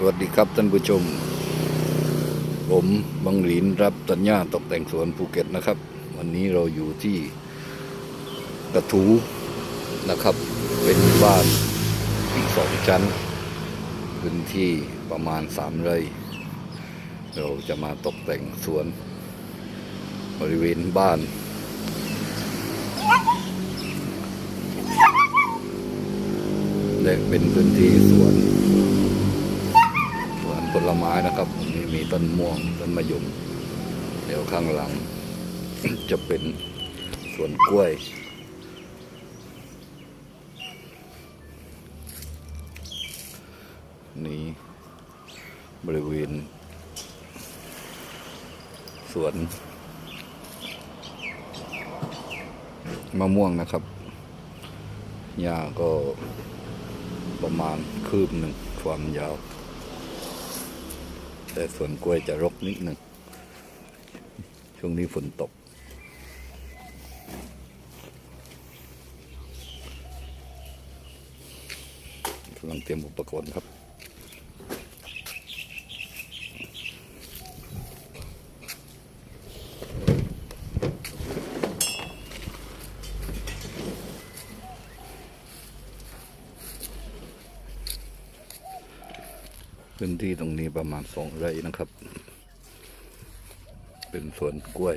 สวัสดีครับท่านผู้ชม ผมบังหลีนรับตัญญาตกแต่งสวนภูเก็ตนะครับ วันนี้เราอยู่ที่กระทูนะครับ เป็นบ้านที่สองชั้น พื้นที่ประมาณสามไร่ เราจะมาตกแต่งสวน บริเวณบ้านและเป็นพื้นที่สวน นะครับนี้มีต้นม่วงต้นมะยมเดี๋ยวข้างหลัง จะเป็นสวนกล้วย นี้บริเวณสวนมะม่วงนะครับ หญ้าก็ประมาณคืบหนึ่งความยาว แต่ส่วนกล้วยจะรกนิดหนึ่ง ช่วงนี้ฝนตก กำลังเตรียมอุปกรณ์ครับ พื้นที่ตรงนี้ประมาณสองไร่นะครับ เป็นสวนกล้วย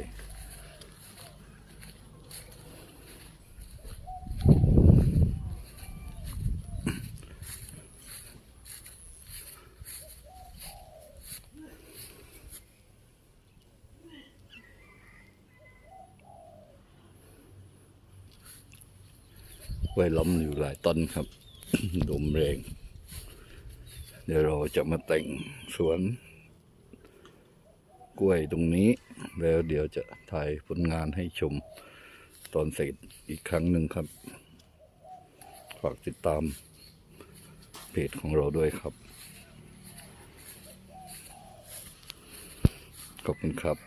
กล้วยล้มอยู่หลายต้นครับลมแรง ดี๋ยวเราจะมาแต่งสวน กล้วยตรงนี้ แล้วเดี๋ยวจะถ่ายผลงานให้ชมตอนเสร็จอีกครั้งหนึ่งครับ ฝากติดตามเพจของเราด้วยครับ ขอบคุณครับ